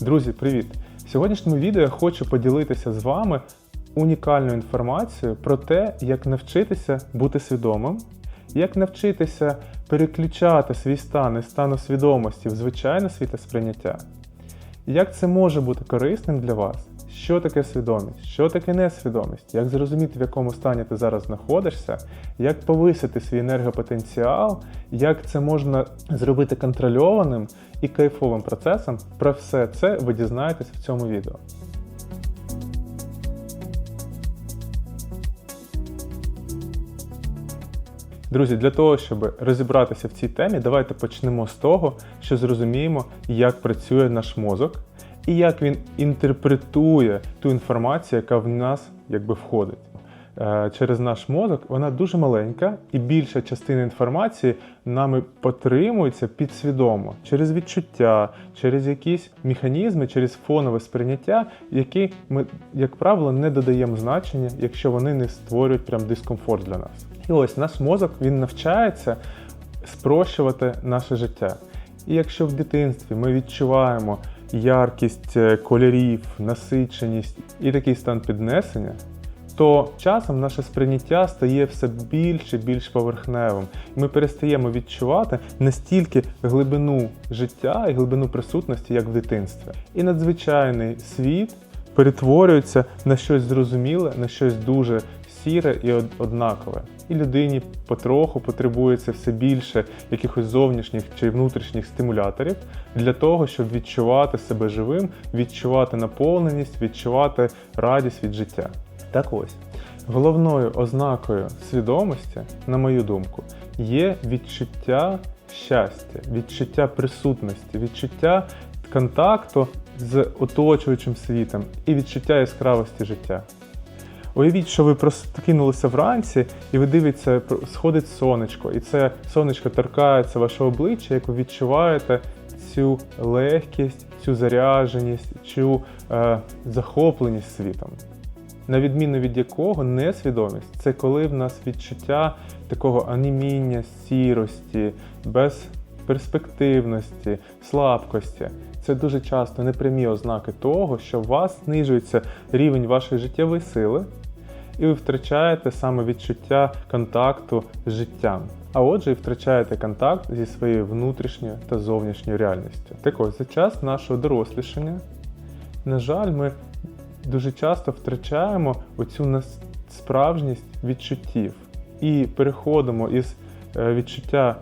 Друзі, привіт! В сьогоднішньому відео я хочу поділитися з вами унікальною інформацією про те, як навчитися бути свідомим, як навчитися переключати свій стан із стану свідомості в звичайне світосприйняття, як це може бути корисним для вас, що таке свідомість, що таке несвідомість, як зрозуміти, в якому стані ти зараз знаходишся, як повисити свій енергопотенціал, як це можна зробити контрольованим і кайфовим процесом. Про все це ви дізнаєтесь в цьому відео. Друзі, для того, щоб розібратися в цій темі, давайте почнемо з того, що зрозуміємо, як працює наш мозок і як він інтерпретує ту інформацію, яка в нас якби входить. Е, Через наш мозок вона дуже маленька, і більша частина інформації нами потримується підсвідомо через відчуття, через якісь механізми, через фонове сприйняття, які ми, як правило, не додаємо значення, якщо вони не створюють прям дискомфорт для нас. І ось наш мозок він навчається спрощувати наше життя. І якщо в дитинстві ми відчуваємо яркість е, кольорів, насиченість і такий стан піднесення, то часом наше сприйняття стає все більш і більш поверхневим. І ми перестаємо відчувати настільки глибину життя і глибину присутності, як в дитинстві. І надзвичайний світ перетворюється на щось зрозуміле, на щось дуже сіре і однакове. І людині потроху потребується все більше якихось зовнішніх чи внутрішніх стимуляторів для того, щоб відчувати себе живим, відчувати наповненість, відчувати радість від життя. Так ось, головною ознакою свідомості, на мою думку, є відчуття щастя, відчуття присутності, відчуття контакту з оточуючим світом і відчуття яскравості життя. Уявіть, що ви прокинулися вранці і ви дивитеся, про- сходить сонечко, і це сонечко торкається вашого обличчя, як ви відчуваєте цю легкість, цю зарядженість, цю е, захопленість світом. На відміну від якого несвідомість це коли в нас відчуття такого анеміння, сірості, безперспективності, слабкості. Це дуже часто непрямі ознаки того, що у вас знижується рівень вашої життєвої сили, і ви втрачаєте саме відчуття контакту з життям. А отже, і втрачаєте контакт зі своєю внутрішньою та зовнішньою реальністю. Так ось, за час нашого дорослішання, на жаль, ми дуже часто втрачаємо оцю справжність відчуттів і переходимо із е, відчуття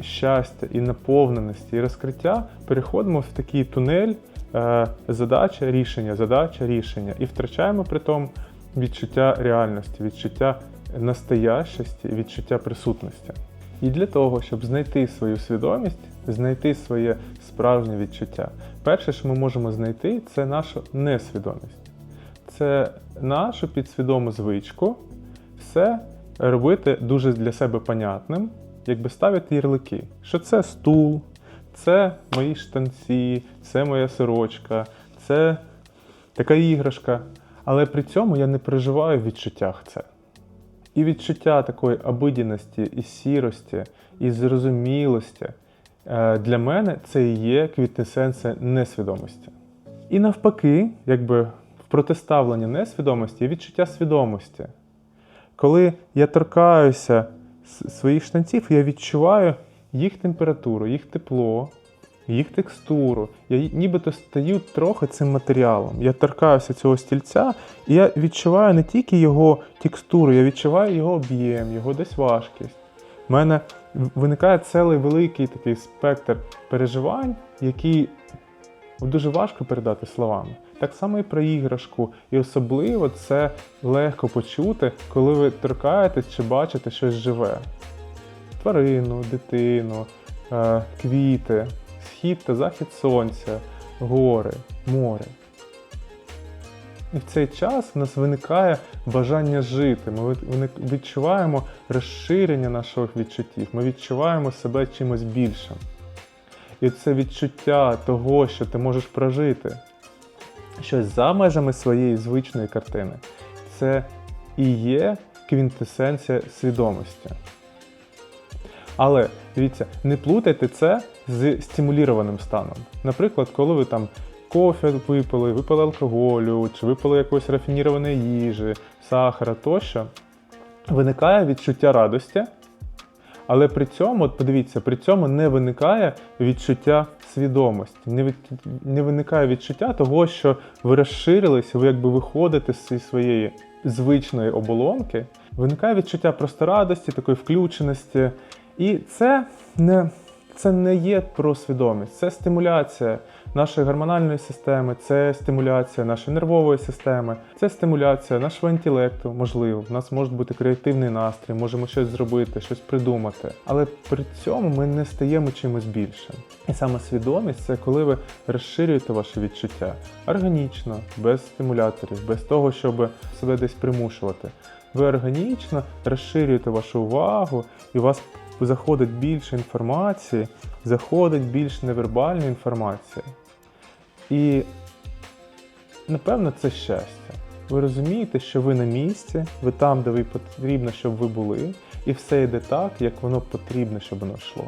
щастя і наповненості і розкриття, переходимо в такий тунель е, задача рішення, задача рішення, і втрачаємо при тому відчуття реальності, відчуття настоящості, відчуття присутності. І для того, щоб знайти свою свідомість, знайти своє справжнє відчуття, перше, що ми можемо знайти, це нашу несвідомість. Це нашу підсвідому звичку все робити дуже для себе понятним, якби ставити ярлики, що це стул, це мої штанці, це моя сорочка, це така іграшка. Але при цьому я не переживаю в відчуттях це. І відчуття такої обидяності, і сірості, і зрозумілості е, для мене це і є квітнесенція несвідомості. І навпаки, якби в протиставленні несвідомості є відчуття свідомості. Коли я торкаюся своїх штанців, я відчуваю їх температуру, їх тепло, їх текстуру. Я нібито стаю трохи цим матеріалом. Я торкаюся цього стільця, і я відчуваю не тільки його текстуру, я відчуваю його об'єм, його десь важкість. У мене виникає цілий великий такий спектр переживань, які дуже важко передати словами. Так само і про іграшку. І особливо це легко почути, коли ви торкаєтесь чи бачите щось живе. Тварину, дитину, е, квіти, схід та захід сонця, гори, море. І в цей час в нас виникає бажання жити. Ми відчуваємо розширення наших відчуттів, ми відчуваємо себе чимось більшим. І це відчуття того, що ти можеш прожити щось за межами своєї звичної картини, це і є квінтесенція свідомості. Але дивіться, не плутайте це з стимулірованим станом. Наприклад, коли ви там кофе випили, випили алкоголю, чи випили якоїсь рафінірованої їжі, сахара тощо, виникає відчуття радості, але при цьому, от подивіться, при цьому не виникає відчуття свідомості, не, від, не виникає відчуття того, що ви розширилися, ви якби виходите з своєї звичної оболонки. Виникає відчуття просто радості, такої включеності. І це не, це не є про свідомість, це стимуляція нашої гормональної системи, це стимуляція нашої нервової системи, це стимуляція нашого інтелекту. Можливо, в нас може бути креативний настрій, можемо щось зробити, щось придумати. Але при цьому ми не стаємо чимось більшим. І саме свідомість це коли ви розширюєте ваші відчуття органічно, без стимуляторів, без того, щоб себе десь примушувати. Ви органічно розширюєте вашу увагу, і у вас заходить більше інформації, заходить більш невербальної інформації. І напевно це щастя. Ви розумієте, що ви на місці, ви там, де ви потрібно, щоб ви були, і все йде так, як воно потрібно, щоб воно йшло.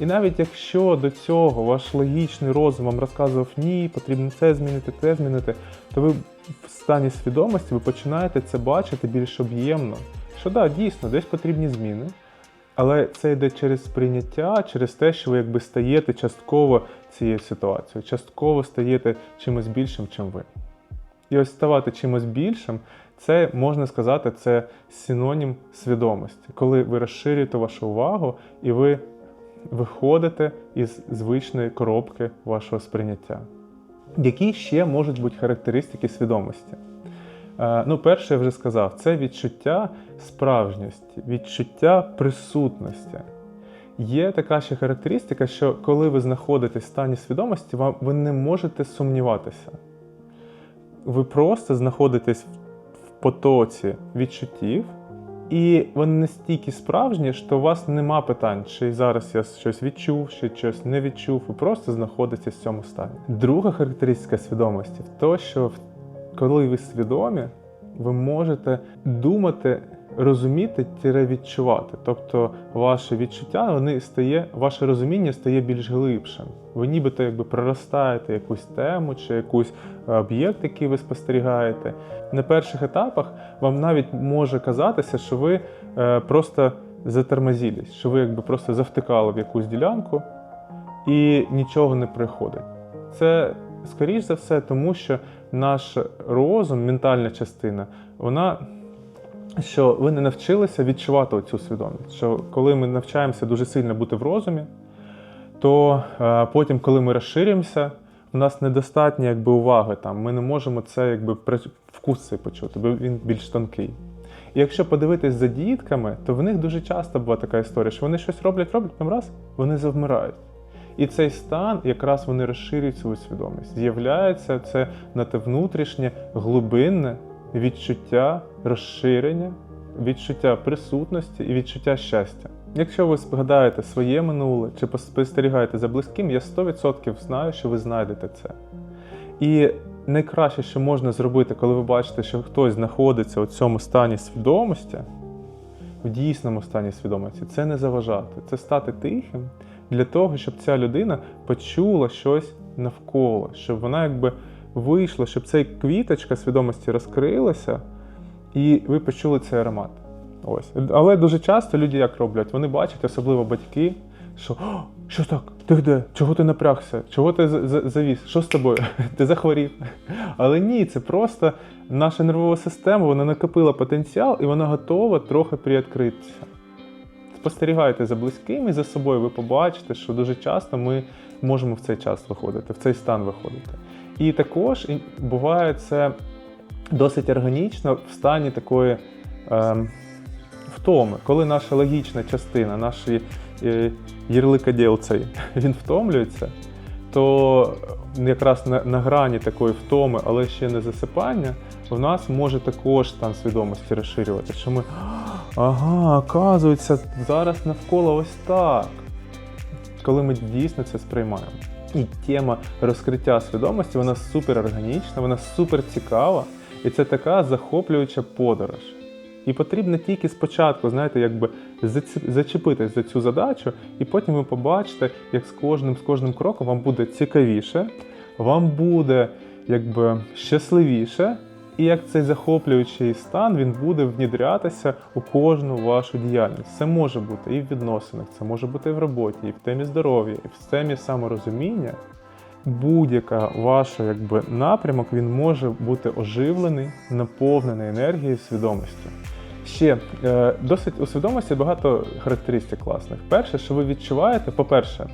І навіть якщо до цього ваш логічний розум вам розказував ні, потрібно це змінити, те змінити, то ви в стані свідомості ви починаєте це бачити більш об'ємно. Що так, да, дійсно, десь потрібні зміни, але це йде через сприйняття, через те, що ви якби стаєте частково цією ситуацією, частково стаєте чимось більшим, чим ви. І ось ставати чимось більшим, це можна сказати, це синонім свідомості, коли ви розширюєте вашу увагу і ви виходите із звичної коробки вашого сприйняття. Які ще можуть бути характеристики свідомості? Е, Ну, перше, я вже сказав, це відчуття справжньості, відчуття присутності. Є така ще характеристика, що коли ви знаходитесь в стані свідомості, вам ви не можете сумніватися. Ви просто знаходитесь в потоці відчуттів, і вони настільки справжні, що у вас нема питань, чи зараз я щось відчув, чи щось не відчув. Ви просто знаходитесь в цьому стані. Друга характеристика свідомості в те, що коли ви свідомі, ви можете думати, розуміти відчувати. Тобто ваше відчуття, вони стає, ваше розуміння стає більш глибшим. Ви нібито якби проростаєте якусь тему чи якийсь об'єкт, який ви спостерігаєте. На перших етапах вам навіть може казатися, що ви е, просто затормозились, що ви якби просто завтикали в якусь ділянку і нічого не приходить. Це скоріш за все, тому що наш розум, ментальна частина, вона. Що ви не навчилися відчувати цю свідомість. Що коли ми навчаємося дуже сильно бути в розумі, то е, потім, коли ми розширюємося, у нас недостатньо якби, уваги там. Ми не можемо це якби вкус цей почути, бо він більш тонкий. І якщо подивитись за дітками, то в них дуже часто була така історія, що вони щось роблять, роблять, там раз, вони завмирають. І цей стан якраз вони розширюють свою свідомість. З'являється це на те внутрішнє глибинне відчуття розширення, відчуття присутності і відчуття щастя. Якщо ви згадаєте своє минуле чи спостерігаєте за близьким, я 100% знаю, що ви знайдете це. І найкраще, що можна зробити, коли ви бачите, що хтось знаходиться у цьому стані свідомості, в дійсному стані свідомості, це не заважати, це стати тихим для того, щоб ця людина почула щось навколо, щоб вона якби вийшла, щоб ця квіточка свідомості розкрилася, і ви почули цей аромат. Ось. Але дуже часто люди як роблять? Вони бачать, особливо батьки, що що так? Ти де? Чого ти напрягся? Чого ти завіз? Що з тобою? Ти захворів? Але ні, це просто наша нервова система, вона накопила потенціал і вона готова трохи приоткритися. Спостерігайте за близьким і за собою, ви побачите, що дуже часто ми можемо в цей час виходити, в цей стан виходити. І також буває це досить органічно в стані такої е, втоми, коли наша логічна частина, наш е, ярликоділ цей, він втомлюється, то якраз на, на грані такої втоми, але ще не засипання, в нас може також стан свідомості розширювати, що ми ага, оказується, зараз навколо ось так. Коли ми дійсно це сприймаємо. І тема розкриття свідомості, вона супер органічна, вона супер цікава, і це така захоплююча подорож. І потрібно тільки спочатку, знаєте, якби зачепитись за цю задачу, і потім ви побачите, як з кожним з кожним кроком вам буде цікавіше, вам буде якби щасливіше, і як цей захоплюючий стан він буде внідрятися у кожну вашу діяльність. Це може бути і в відносинах, це може бути і в роботі, і в темі здоров'я, і в темі саморозуміння. Будь-яка ваша якби, напрямок він може бути оживлений, наповнений енергією свідомості. Ще е, досить у свідомості багато характеристик класних. Перше, що ви відчуваєте, по-перше,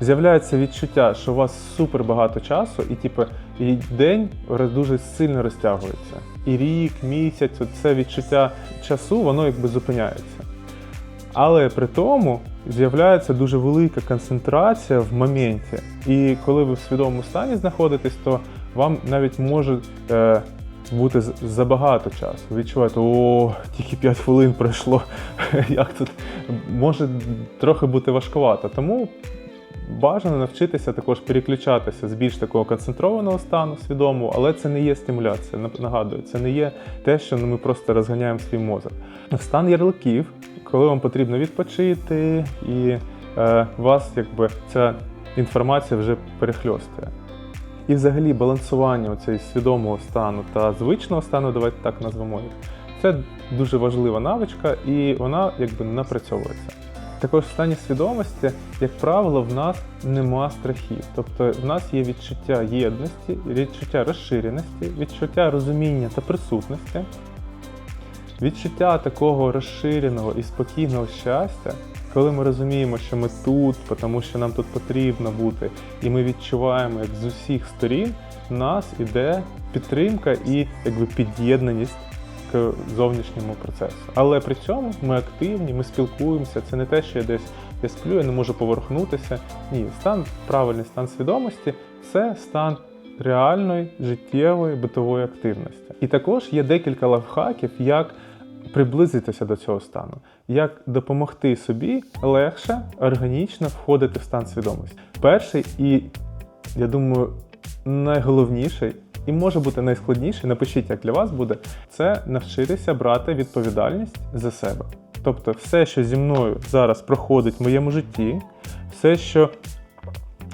з'являється відчуття, що у вас супер багато часу, і типу, і день дуже сильно розтягується. І рік, місяць, це відчуття часу, воно якби зупиняється. Але при тому з'являється дуже велика концентрація в моменті. І коли ви в свідомому стані знаходитесь, то вам навіть може е, бути забагато часу. Ви відчуваєте, о, тільки 5 хвилин пройшло. Як тут може трохи бути важкувато. Тому бажано навчитися також переключатися з більш такого концентрованого стану свідомого, але це не є стимуляція. Нагадую, це не є те, що ми просто розганяємо свій мозок. Стан ярликів, коли вам потрібно відпочити, і е, вас якби ця інформація вже перехльостує. І взагалі балансування цього свідомого стану та звичного стану, давайте так назвемо їх, це дуже важлива навичка, і вона якби напрацьовується. Також в стані свідомості, як правило, в нас нема страхів. Тобто в нас є відчуття єдності, відчуття розширеності, відчуття розуміння та присутності, відчуття такого розширеного і спокійного щастя, коли ми розуміємо, що ми тут, тому що нам тут потрібно бути, і ми відчуваємо, як з усіх сторін нас іде підтримка і якби під'єднаність к зовнішньому процесу. Але при цьому ми активні, ми спілкуємося. Це не те, що я десь я сплю, я не можу поверхнутися. Ні, стан, правильний стан свідомості це стан реальної життєвої битової активності. І також є декілька лайфхаків, як приблизитися до цього стану, як допомогти собі легше, органічно входити в стан свідомості. Перший і, я думаю, найголовніший і може бути найскладніший, напишіть, як для вас буде, це навчитися брати відповідальність за себе. Тобто, все, що зі мною зараз проходить в моєму житті, все, що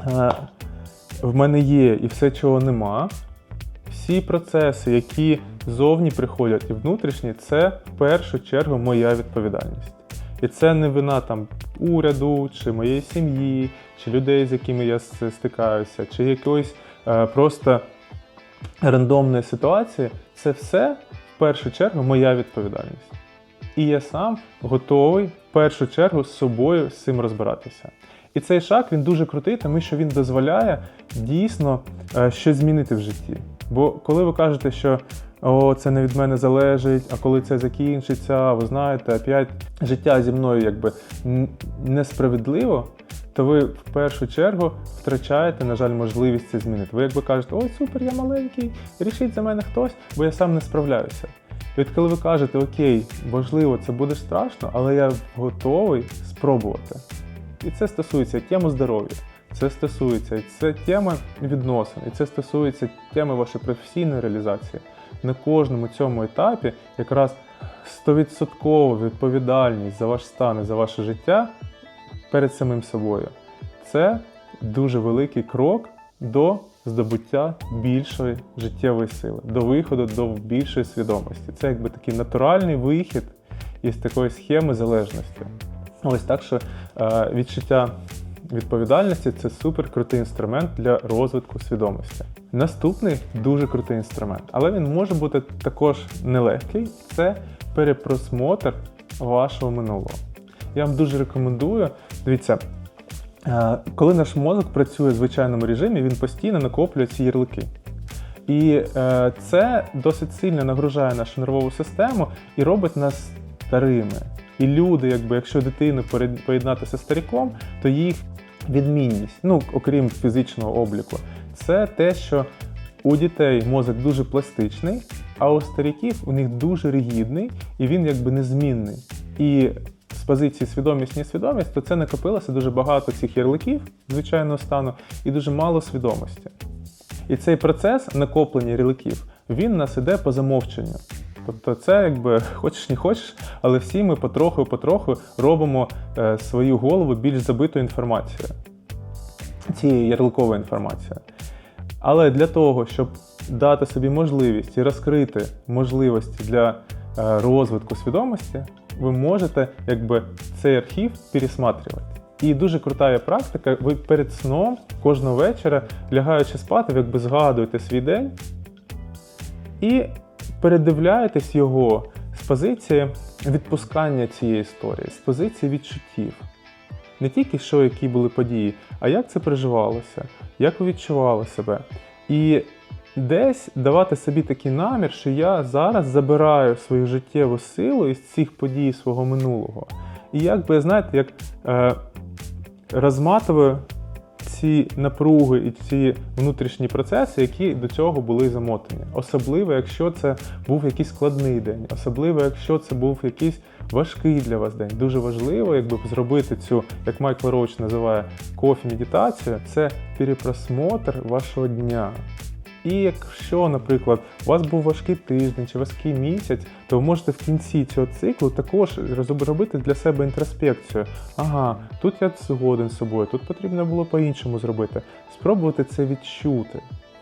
е, в мене є, і все, чого нема, всі процеси, які зовні приходять і внутрішні, це в першу чергу моя відповідальність. І це не вина там уряду, чи моєї сім'ї, чи людей, з якими я стикаюся, чи якоїсь е, просто рандомної ситуації. Це все в першу чергу моя відповідальність. І я сам готовий в першу чергу з собою з цим розбиратися. І цей шаг він дуже крутий, тому що він дозволяє дійсно е, щось змінити в житті. Бо коли ви кажете, що о, це не від мене залежить, а коли це закінчиться, ви знаєте, опять життя зі мною якби несправедливо, то ви в першу чергу втрачаєте, на жаль, можливість це змінити. Ви якби кажете, ой, супер, я маленький, рішіть за мене хтось, бо я сам не справляюся. І от коли ви кажете, окей, можливо, це буде страшно, але я готовий спробувати. І це стосується теми здоров'я, це стосується це тема відносин, і це стосується теми вашої професійної реалізації. На кожному цьому етапі якраз 100% відповідальність за ваш стан і за ваше життя перед самим собою. Це дуже великий крок до здобуття більшої життєвої сили, до виходу до більшої свідомості. Це якби такий натуральний вихід із такої схеми залежності. Ось так що е, відчуття відповідальності це супер крутий інструмент для розвитку свідомості. Наступний дуже крутий інструмент, але він може бути також нелегкий. Це перепросмотр вашого минулого. Я вам дуже рекомендую. Дивіться, е, коли наш мозок працює в звичайному режимі, він постійно накоплює ці ярлики. І е, це досить сильно нагружає нашу нервову систему і робить нас старими. І люди, якби якщо дитину поєднатися з стариком, то їх відмінність, ну окрім фізичного обліку, це те, що у дітей мозок дуже пластичний, а у стариків у них дуже ригідний і він якби незмінний. І з позиції свідомість несвідомість, то це накопилося дуже багато цих ярликів звичайного стану і дуже мало свідомості. І цей процес накоплення ярликів, він нас іде по замовченню. Тобто, це якби хочеш не хочеш, але всі ми потроху-потроху робимо е, свою голову більш забитою інформацією. Цією ярликовою інформацією. Але для того, щоб дати собі можливість і розкрити можливості для е, розвитку свідомості, ви можете якби цей архів пересматривати. І дуже крута є практика. Ви перед сном кожного вечора, лягаючи спати, ви якби згадуєте свій день і передивляєтесь його з позиції відпускання цієї історії, з позиції відчуттів. Не тільки що, які були події, а як це переживалося, як ви відчували себе. І десь давати собі такий намір, що я зараз забираю свою життєву силу із цих подій свого минулого. І якби, знаєте, як е, розматую ці напруги і ці внутрішні процеси, які до цього були замотані. Особливо, якщо це був якийсь складний день, особливо, якщо це був якийсь важкий для вас день. Дуже важливо, якби зробити цю, як Майкл Роуч називає кофі медитацію, це перепросмотр вашого дня. І якщо, наприклад, у вас був важкий тиждень чи важкий місяць, то ви можете в кінці цього циклу також зробити для себе інтроспекцію. Ага, тут я згоден з собою, тут потрібно було по-іншому зробити. Спробувати це відчути.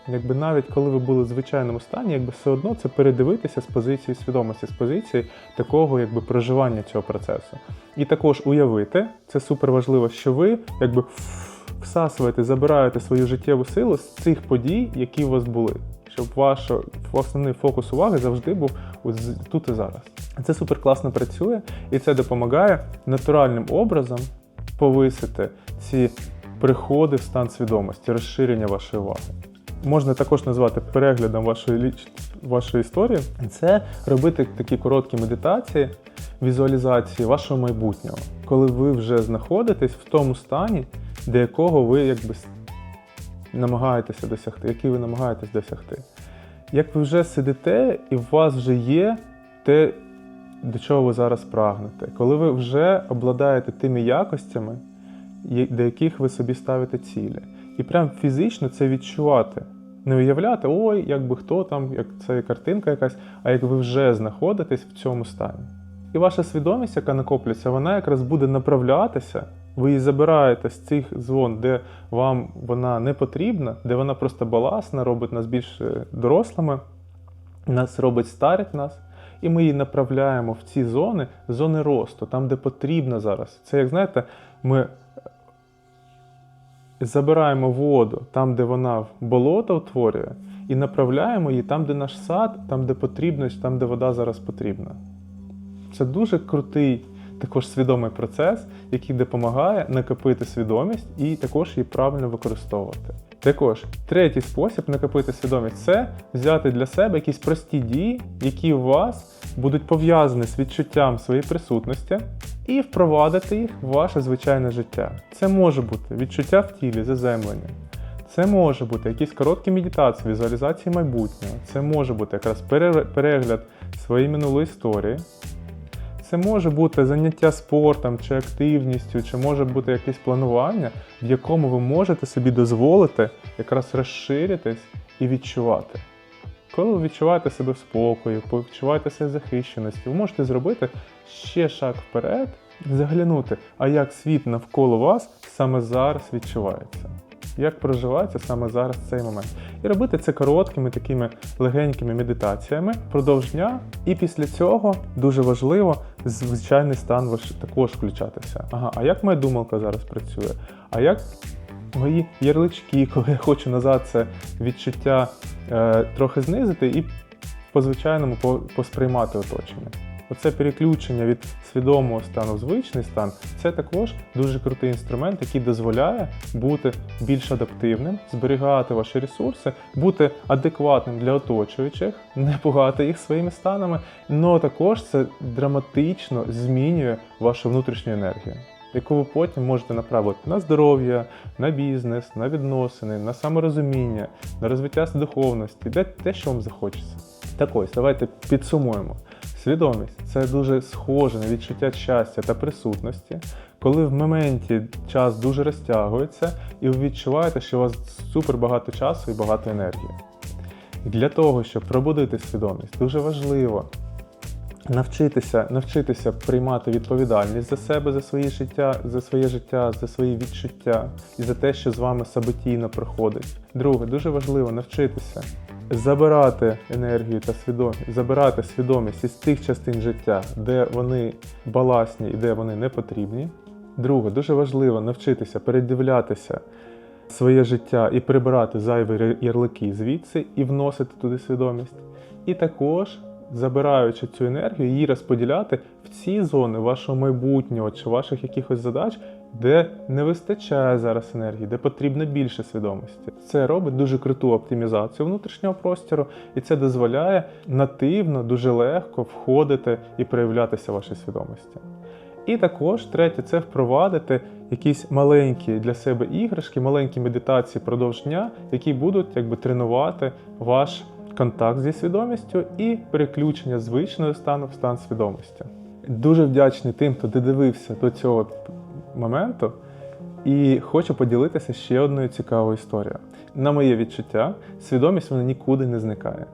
Якби навіть коли ви були в звичайному стані, якби все одно це передивитися з позиції свідомості, з позиції такого якби проживання цього процесу. І також уявити, це супер важливо, що ви якби всасуєте, забираєте свою життєву силу з цих подій, які у вас були. Щоб ваш основний фокус уваги завжди був тут і зараз. Це супер класно працює, і це допомагає натуральним образом повисити ці приходи в стан свідомості, розширення вашої уваги. Можна також назвати переглядом вашої вашої історії. Це робити такі короткі медитації, візуалізації вашого майбутнього, коли ви вже знаходитесь в тому стані, до якого ви якби намагаєтеся досягти, який ви намагаєтесь досягти. Як ви вже сидите, і у вас вже є те, до чого ви зараз прагнете, коли ви вже обладаєте тими якостями, до яких ви собі ставите цілі. І прям фізично це відчувати. Не уявляти, ой, якби хто там, як це картинка якась, а як ви вже знаходитесь в цьому стані. І ваша свідомість, яка накоплюється, вона якраз буде направлятися ви її забираєте з цих зон, де вам вона не потрібна, де вона просто баласна, робить нас більш е, дорослими, нас робить старить нас. І ми її направляємо в ці зони, зони росту, там, де потрібно зараз. Це, як знаєте, ми е, забираємо воду там, де вона болото утворює, і направляємо її там, де наш сад, там, де потрібно, там, де вода зараз потрібна. Це дуже крутий також свідомий процес, який допомагає накопити свідомість і також її правильно використовувати. Також третій спосіб накопити свідомість це взяти для себе якісь прості дії, які у вас будуть пов'язані з відчуттям своєї присутності, і впровадити їх в ваше звичайне життя. Це може бути відчуття в тілі, заземлення. Це може бути якісь короткі медитації, візуалізації майбутнього. Це може бути якраз перегляд своєї минулої історії. Це може бути заняття спортом чи активністю, чи може бути якесь планування, в якому ви можете собі дозволити якраз розширитись і відчувати. Коли ви відчуваєте себе в спокої, відчуваєте себе захищеності, ви можете зробити ще шаг вперед, заглянути, а як світ навколо вас саме зараз відчувається як проживається саме зараз цей момент. І робити це короткими такими легенькими медитаціями впродовж дня. І після цього дуже важливо звичайний стан ваш також включатися. Ага, а як моя думалка зараз працює? А як мої ярлички, коли я хочу назад це відчуття е, трохи знизити і по звичайному посприймати оточення? Оце переключення від свідомого стану в звичний стан це також дуже крутий інструмент, який дозволяє бути більш адаптивним, зберігати ваші ресурси, бути адекватним для оточуючих, не пугати їх своїми станами, але також це драматично змінює вашу внутрішню енергію. Яку ви потім можете направити на здоров'я, на бізнес, на відносини, на саморозуміння, на розвиття духовності, де те, що вам захочеться. Так ось, давайте підсумуємо. Свідомість це дуже схоже на відчуття щастя та присутності, коли в моменті час дуже розтягується, і ви відчуваєте, що у вас супер багато часу і багато енергії. І для того, щоб пробудити свідомість, дуже важливо Навчитися, навчитися приймати відповідальність за себе, за своє життя, за своє життя, за свої відчуття і за те, що з вами самостійно проходить. Друге, дуже важливо навчитися забирати енергію та свідомість, забирати свідомість із тих частин життя, де вони баласні і де вони не потрібні. Друге, дуже важливо навчитися передивлятися своє життя і прибирати зайві ярлики звідси і вносити туди свідомість. І також, забираючи цю енергію, її розподіляти в ці зони вашого майбутнього чи ваших якихось задач, де не вистачає зараз енергії, де потрібно більше свідомості. Це робить дуже круту оптимізацію внутрішнього простору, і це дозволяє нативно, дуже легко входити і проявлятися вашій свідомості. І також третє це впровадити якісь маленькі для себе іграшки, маленькі медитації продовж дня, які будуть якби тренувати ваш контакт зі свідомістю і переключення звичного стану в стан свідомості. Дуже вдячний тим, хто додивився до цього моменту, і хочу поділитися ще одною цікавою історією. На моє відчуття, свідомість вона нікуди не зникає.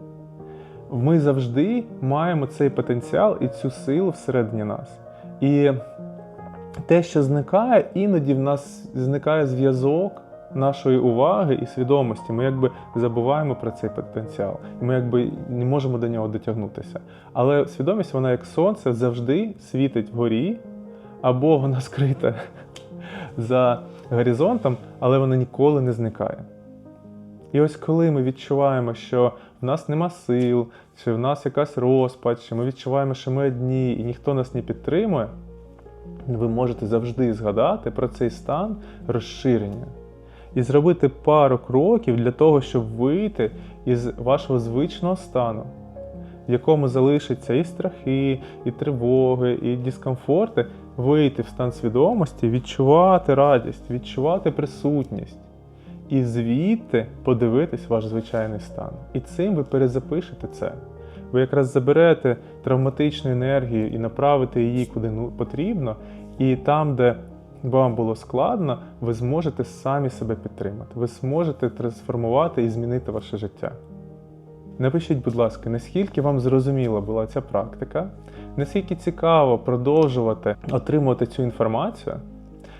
Ми завжди маємо цей потенціал і цю силу всередині нас. І те, що зникає, іноді в нас зникає зв'язок нашої уваги і свідомості. Ми якби забуваємо про цей потенціал, і ми якби не можемо до нього дотягнутися. Але свідомість, вона як сонце, завжди світить вгорі, або вона скрита за горизонтом, але вона ніколи не зникає. І ось коли ми відчуваємо, що в нас нема сил, чи в нас якась розпач, чи ми відчуваємо, що ми одні і ніхто нас не підтримує, ви можете завжди згадати про цей стан розширення і зробити пару кроків для того, щоб вийти із вашого звичного стану, в якому залишаться і страхи, і тривоги, і дискомфорти, вийти в стан свідомості, відчувати радість, відчувати присутність. І звідти подивитись ваш звичайний стан. І цим ви перезапишете це. Ви якраз заберете травматичну енергію і направите її куди ну, потрібно, і там, де вам було складно, ви зможете самі себе підтримати. Ви зможете трансформувати і змінити ваше життя. Напишіть, будь ласка, наскільки вам зрозуміла була ця практика, наскільки цікаво продовжувати отримувати цю інформацію,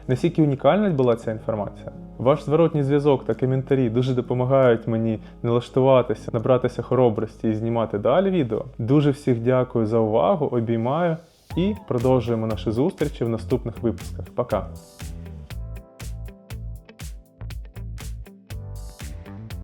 наскільки унікальна була ця інформація. Ваш зворотній зв'язок та коментарі дуже допомагають мені налаштуватися, набратися хоробрості і знімати далі відео. Дуже всіх дякую за увагу, обіймаю і продовжуємо наші зустрічі в наступних випусках. Пока!